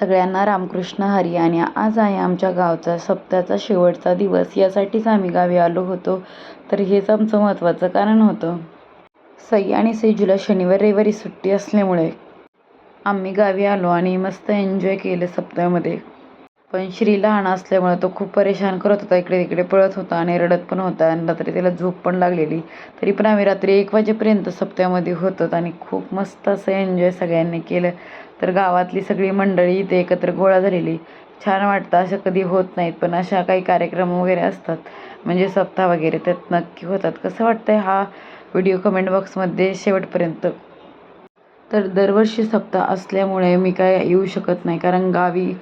सगळ्यांना रामकृष्ण हरी आणि आज आहे आमच्या गावचा सप्त्याचा शेवटचा दिवस. यासाठीच आम्ही गावी आलो होतो. तर हेच आमचं महत्त्वाचं कारण होतं. सई आणि सेजूला शनिवार रविवारी सुट्टी असल्यामुळे आम्ही गावी आलो आणि मस्त एन्जॉय केलं सप्त्यामध्ये पण श्री लहान असल्यामुळे तो खूप परेशान करत होता. इकडे तिकडे पळत होता आणि रडत पण होता. आणि रात्री त्याला झोप पण लागलेली. तरी पण आम्ही रात्री एक वाजेपर्यंत सप्त्यामध्ये होतो आणि खूप मस्त असं एन्जॉय सगळ्यांनी केलं. तर गावातली सगळी मंडळी इथे एकत्र गोळा झालेली. छान वाटतं. असं कधी होत नाहीत. पण अशा काही कार्यक्रम वगैरे असतात. म्हणजे सप्ताह वगैरे त्यात नक्की होतात. कसं वाटतंय हा व्हिडिओ कमेंट बॉक्समध्ये शेवटपर्यंत? तर दरवर्षी सप्ताह असल्यामुळे मी काय येऊ शकत नाही. कारण गावी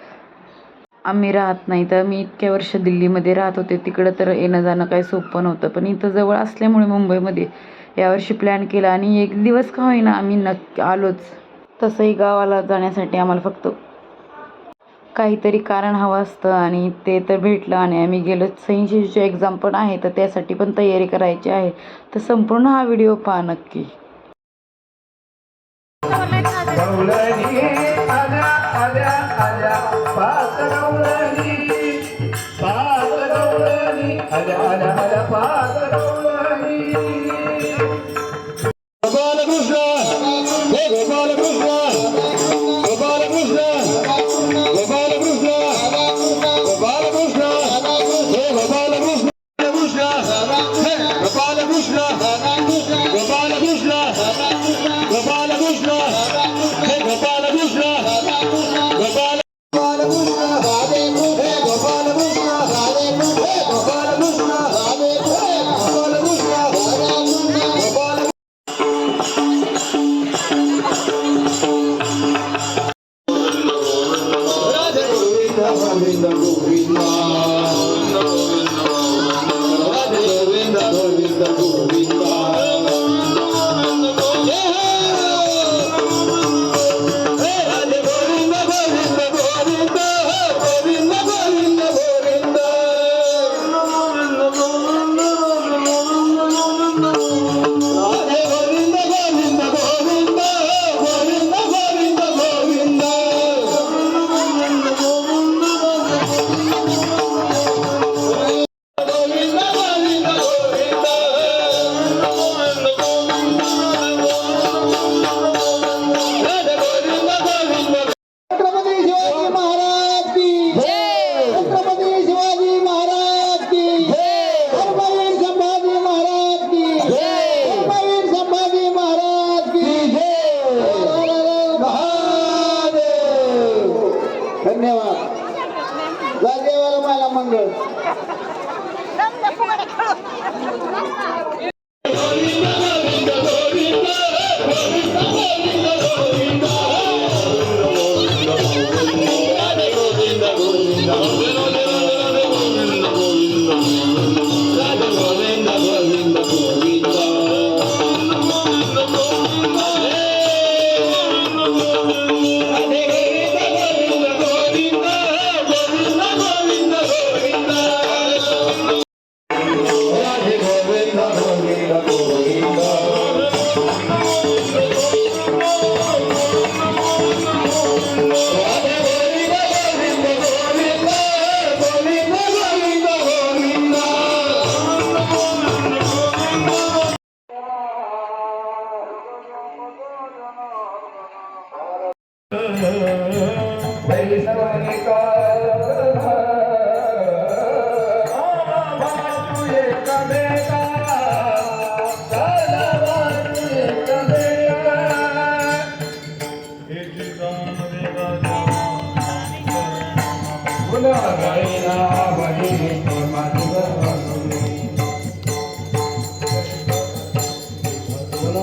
आम्ही राहत नाही. तर मी इतक्या वर्ष दिल्लीमध्ये राहत होते. तिकडं तर येणं जाणं काही सोपं नव्हतं. पण इथं जवळ असल्यामुळे मुंबईमध्ये यावर्षी प्लॅन केला आणि एक दिवस का होईना आम्ही नक्की आलोच. तसंही गावाला जाण्यासाठी आम्हाला फक्त काहीतरी कारण हवं असतं आणि ते तर भेटलं आणि आम्ही गेलो. सईंशीची एक्झाम पण आहे तर त्यासाठी पण तयारी करायची आहे. तर संपूर्ण हा व्हिडिओ पहा नक्की.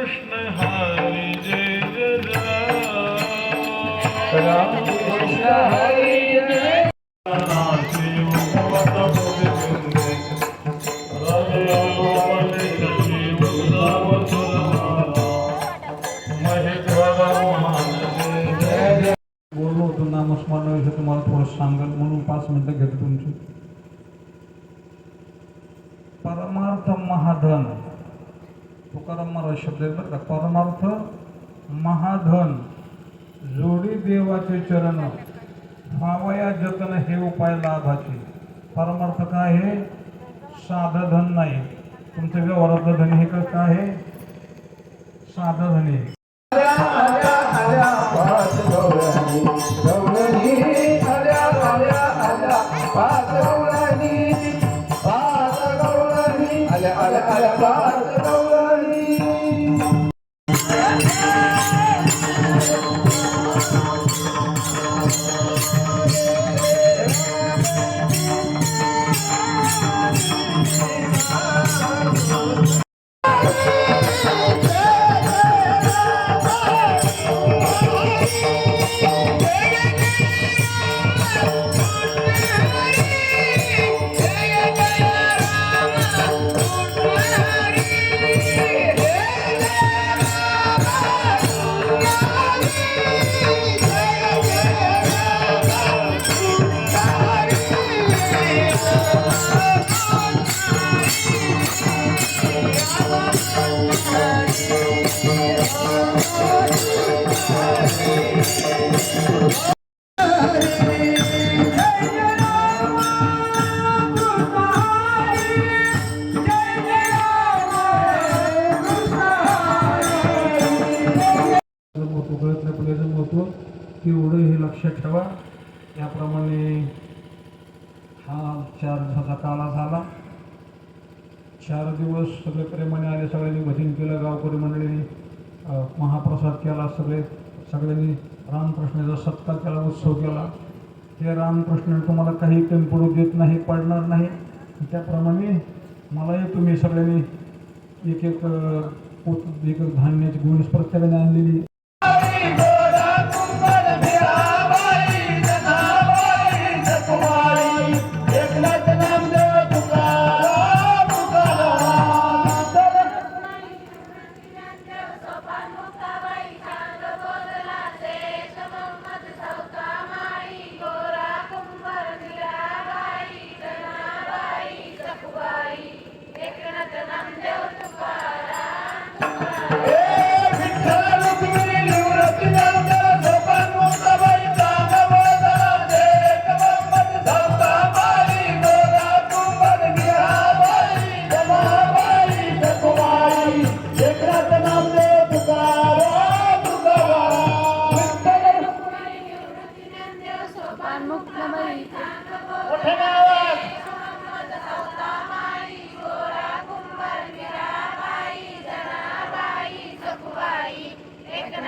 कृष्ण हरी जय जय राम कृष्ण हरी जय बोललो होतो नामस्मरणाविषयी तुम्हाला थोडं सांगेल म्हणून पाच मिनटं घेतो तुमची परमार्थ महाधन तुकाराम महाराज शब्द बरं का. परमार्थ महाधन जोडी देवाचे चरण व्हावया जतन हे उपाय लाभाचे. परमार्थ काय आहे? साधं धन नाही. तुमचं व्यवहारातलं धन हे कसं आहे? साधं धन आहे दिवस सगळे प्रेमाने आले सगळ्यांनी भजन केलं गावकरी मंडळींनी महाप्रसाद केला सगळे सगळ्यांनी रामकृष्णाचा सत्कार केला उत्सव केला. ते रामकृष्ण तुम्हाला काही कमी पडू देत नाही पडणार नाही. त्याप्रमाणे मलाही तुम्ही सगळ्यांनी एक एक पोत एक एक धान्याची गुणस प्रत्येकाने आणलेली.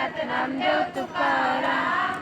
नामदेव तुकाराम.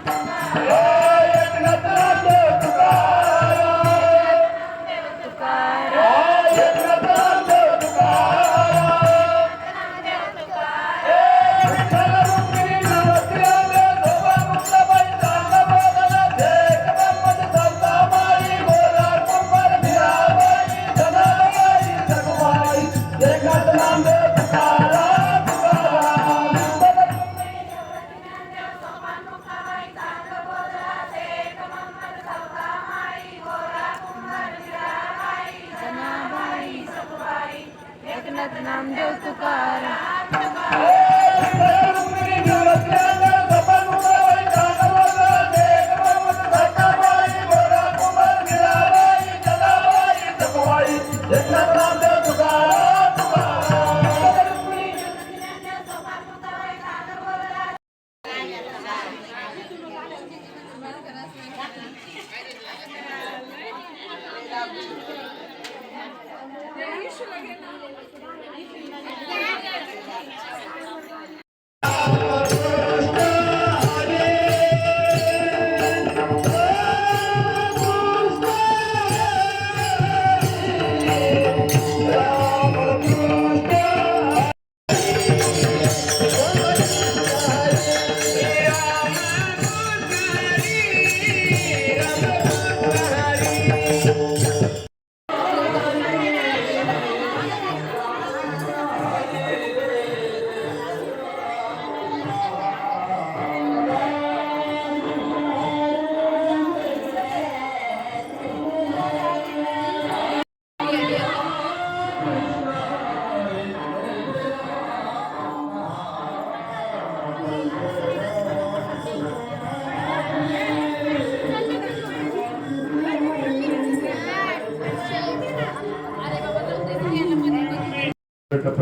एकनाथ नामदेव तुकाराम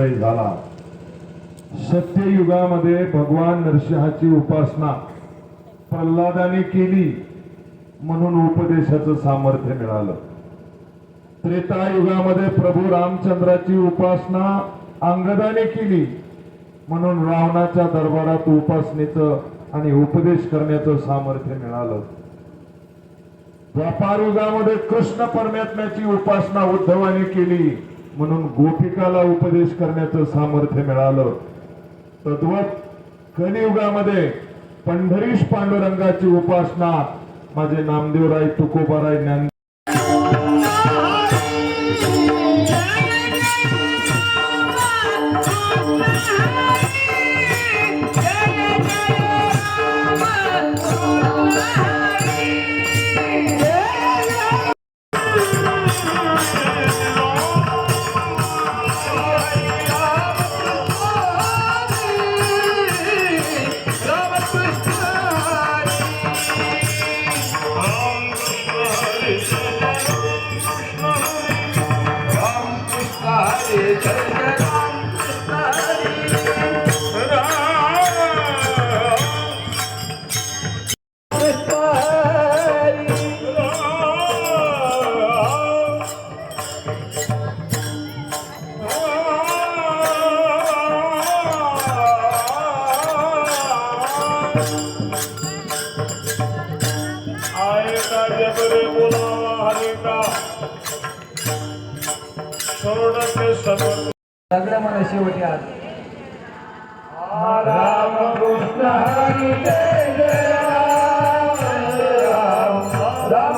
विजय झाला. सत्ययुगामध्ये भगवान नरसिंहाची उपासना प्रल्हादाने केली म्हणून उपदेशाचं सामर्थ्य मिळालं. त्रेतायुगामध्ये प्रभू रामचंद्राची उपासना अंगदाने केली म्हणून रावणाच्या दरबारात उपासनेचं आणि उपदेश करण्याचं सामर्थ्य मिळालं. व्यापार युगामध्ये कृष्ण परमात्म्याची उपासना उद्धवाने केली. म्हणून गोपिकाला उपदेश करण्याचं सामर्थ्य मिळालं. तद्वत कलियुगामध्ये पंढरीश पांडुरंगाची उपासना माझे नामदेवराय तुकोबाराय ज्ञान सगळ्या मला शेवटी आज. राम कृष्ण हरी राम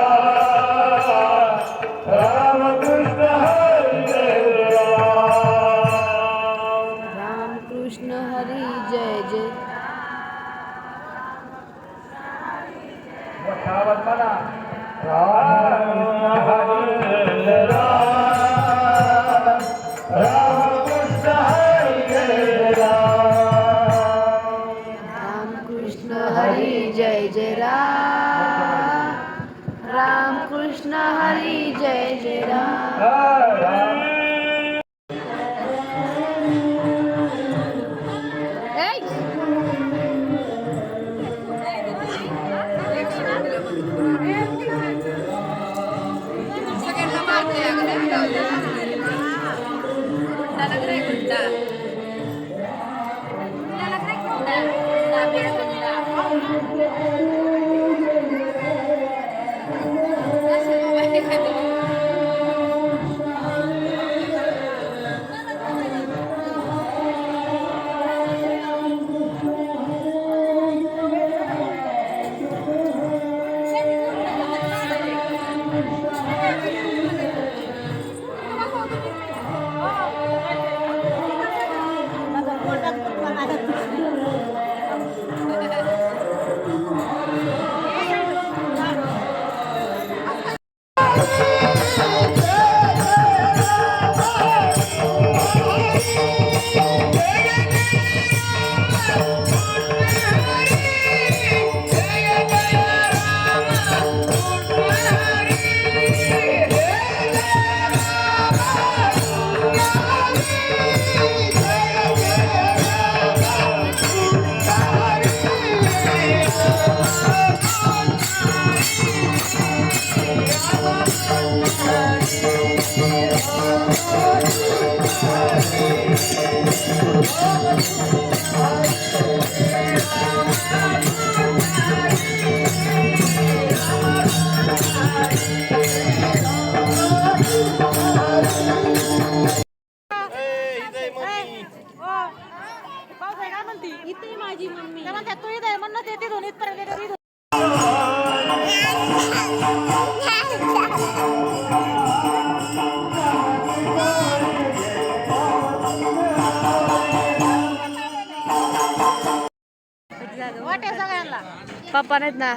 पप्पा नाहीत ना.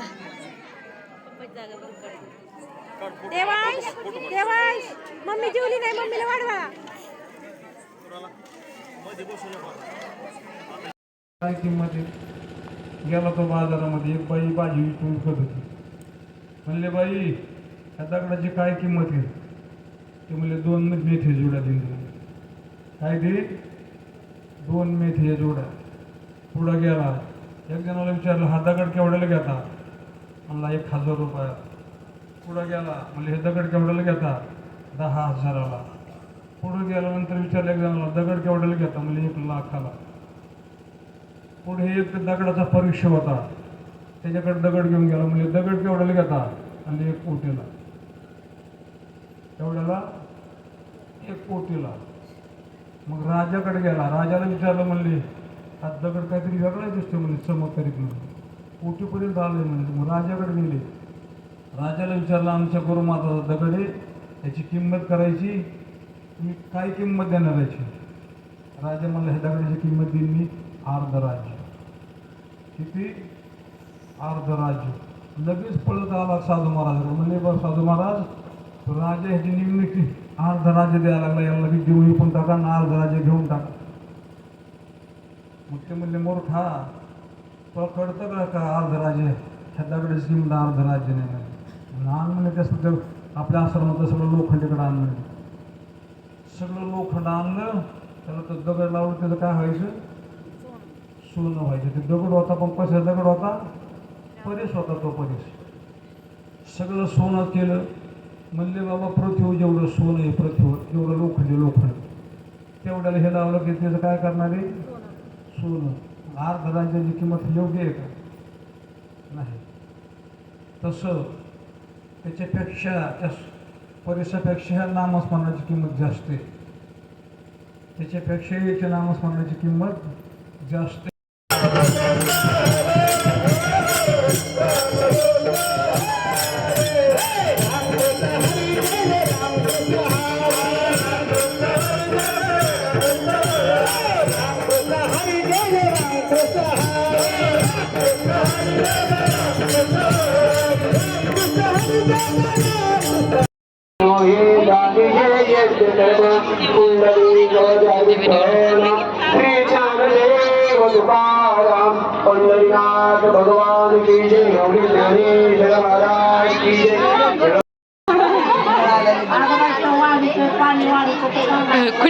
देवांश देवांश. मम्मी जेवली नाही मम्मीला वाढवा. काय किंमत आहे गेला तो बाजारामध्ये एक बाई भाजी विकून विकत होती. म्हणले बाई या दगडाची काय किंमत आहे? ते म्हणले दोन मेथी जोड्या देऊन काय दे? दोन मेथी जोड्या. पुढं गेला. एक जणाला विचारलं हा दगड केवढ्याला घेता? म्हणला एक हजार रुपया. पुढं गेला म्हणजे हे दगड केवढ्याला घेता? दहा हजाराला. पुढं गेल्यानंतर विचारलं एक जणाला दगड केवढ्याला घेता? म्हणजे एक लाखाला. पुढे एक दगडाचा परीक्षा होता. त्याच्याकडे दगड घेऊन गेला म्हणजे दगड केवढ्याला घेता? आणि एक कोटीला. केवढ्याला एक कोटीला. मग राजाकडे गेला. राजाला विचारलं म्हणले हा दगड काहीतरी वेगळा दिसतो म्हणे चमत्कारिक म्हणून कोटीपर्यंत आले म्हणजे मग राजाकडे गेले राजाला विचारलं आमच्या गुरुमाताचा दगड आहे त्याची किंमत करायची? तुम्ही काय किंमत देणार याची? राजा म्हणला ह्या दगडाची किंमत देईन मी अर्ध राज्य किती? अर्ध राज्य लगेच पळत आला साधू महाराज. म्हणले बा साधू महाराज राजा ह्याची निवडणुकी अर्ध राज्य द्यायला लागला याला लगेच देऊन पण टाका आणि अर्ध राज्य घेऊन टाका. मग ते म्हणले मोरठा तुला कळतं का का अर्ध राज्य ह्याकडे दगडाची किंमत अर्ध राज्य नाही म्हणे. आण म्हणे तसं ते आपल्या आश्रमात सगळं लोखंडीकडे आणलं सगळं लोखंड आणलं त्याला तो दगड लावलं त्याचं काय व्हायचं? सोनं व्हायचं. ते दगड होता पण कसा दगड होता. परेश होता तो परेश सगळं सोनं केलं. म्हणले बाबा पृथ्वी जेवढं सोनं आहे पृथ्वी जेवढं लोखंड लोखंड. तेवढ्याला हे लावलं की त्याचं काय करणार आहे? सोनं अर्ध राज्याची किंमत योग्य आहे का? नाही. तसं त्याच्यापेक्षा त्या परिसरापेक्षा ह्या नामस्मरणाची किंमत जास्त आहे. त्याच्यापेक्षा याच्या नामस्मरणाची किंमत जास्त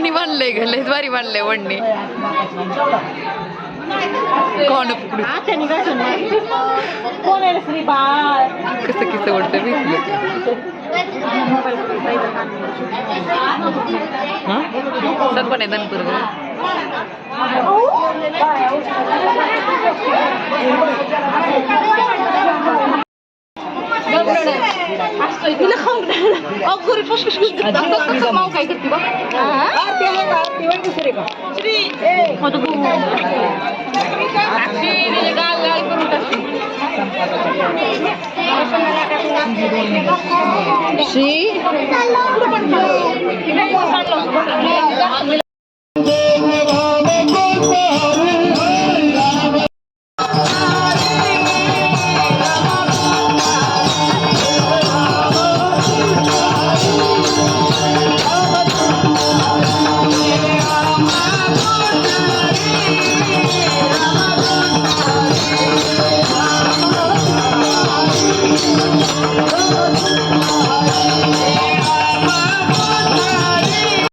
कुणी बांधलंय ग लयच भारी बांधलंय वडणे. कोण पकडू कसं किस ओढतं भेटलं सर पण आहे दनपूर अगोरी पशुष माऊ काय करते बघ आरती आहे का आरती वर दुसरे का श्री श्री गाल गाल करून टाकते श्री